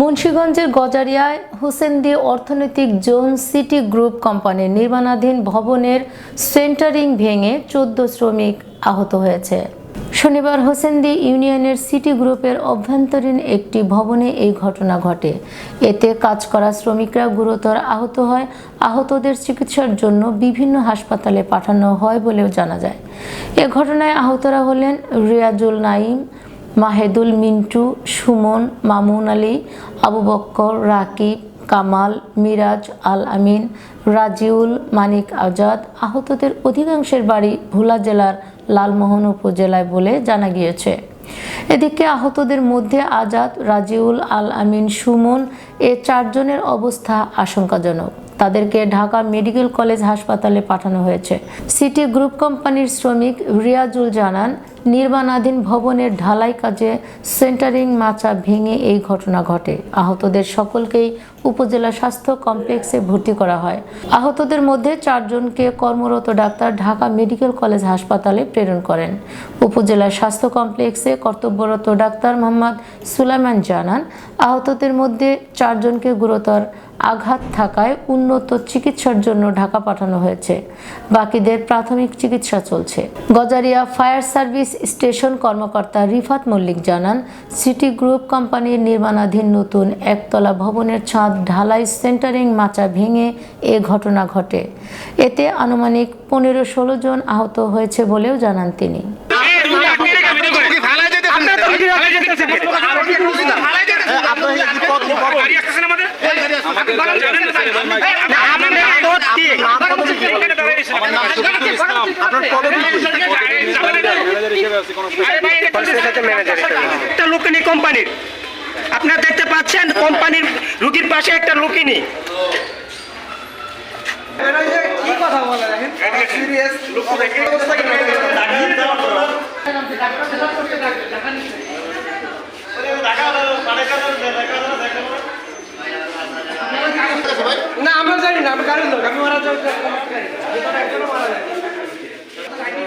মুন্সীগঞ্জের গজারিয়ায় হোসেনদি অর্থনৈতিক zone city group কোম্পানির নির্মাণাধীন ভবনের সেন্টারিং ভেঙে চোদ্দ শ্রমিক আহত হয়েছে। শনিবার হোসেনদি ইউনিয়নের সিটি গ্রুপের অভ্যন্তরীণ একটি ভবনে এই ঘটনা ঘটে। এতে কাজ করা শ্রমিকরা গুরুতর আহত হয়। আহতদের চিকিৎসার জন্য বিভিন্ন হাসপাতালে পাঠানো হয় বলেও জানা যায়। এ ঘটনায় আহতরা হলেন রিয়াজুল নাইম মাহেদুল, মিন্টু, সুমন, মামুন আলী, আবু বক্কর, রাকিব, কামাল, মিরাজ, আল আমিন, রাজিউল, মানিক আজাদ আহতদের অধিকাংশের বাড়ি ভোলা জেলার লালমোহন উপজেলায় বলে জানা গিয়েছে। এদিকে আহতদের মধ্যে আজাদ, রাজিউল, আল আমিন, সুমন, এ চারজনের অবস্থা আশঙ্কাজনক। তাদেরকে ঢাকা মেডিকেল কলেজ হাসপাতালে পাঠানো হয়েছে। সিটি গ্রুপ কোম্পানির শ্রমিক রিয়াজুল জানান, নির্মাণাধীন ভবনের ঢালাই কাজে সেন্টারিং মাচা ভেঙে এই ঘটনা ঘটে। আহতদের সকলকেই উপজেলা স্বাস্থ্য কমপ্লেক্সে ভর্তি করা হয়। আহতদের মধ্যে চারজনকে কর্মরত ডাক্তার ঢাকা মেডিকেল কলেজ হাসপাতালে প্রেরণ করেন। উপজেলা স্বাস্থ্য কমপ্লেক্সে কর্তব্যরত ডাক্তার মোহাম্মদ সুলাইমান জানান, আহতদের মধ্যে চারজনকে গুরুতর আঘাত থাকায় উন্নত চিকিৎসার জন্য ঢাকা পাঠানো হয়েছে। বাকিদের প্রাথমিক চিকিৎসা চলছে। গজারিয়া ফায়ার সার্ভিস স্টেশন কর্মকর্তা রিফাত মল্লিক জানান সিটি গ্রুপ কোম্পানির নির্মাণাধীন নতুন একতলা ভবনের ছাদ ঢালাই সেন্টারিং মাচা ভেঙে এ ঘটনা ঘটে। এতে আনুমানিক পনেরো ষোলো জন আহত হয়েছে বলেও জানান তিনি। একটা লুকিনি কোম্পানির আপনারা দেখতে পাচ্ছেন কোম্পানির রুগীর পাশে একটা লুকিনি না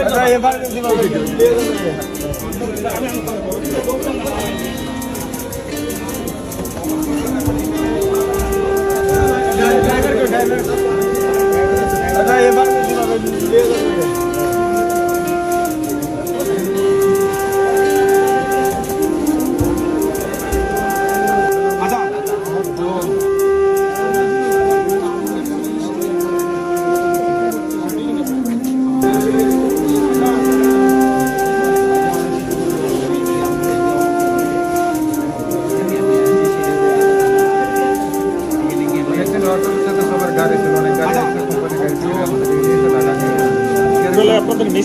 Vai, próximo vídeo.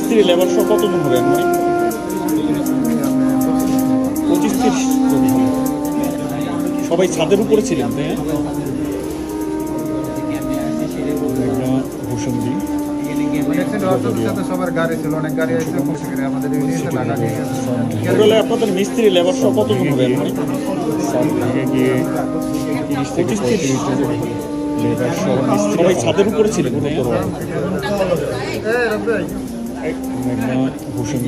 মিস্ত্রি লেবার সহ কতজন হবে মানে পঁচিশ তিরিশ জন সবাই ছাদের উপরে ছিলেন, তাই না? ভূষণ দি অ্যাক্সিডেন্ট হওয়ার সাথে সাথে সবার গাড়ি ছিল অনেক গাড়ি আছে পৌঁছে গেলে আমাদের ইউনিয়নে লাগা নিয়ে গেছে টোটালে আপনাদের মিস্ত্রি, লেবার সহ কতজন হবে পঁচিশ তিরিশ। সবাই ছাদের উপরে ছিলেন তাই না? এই ভূষণ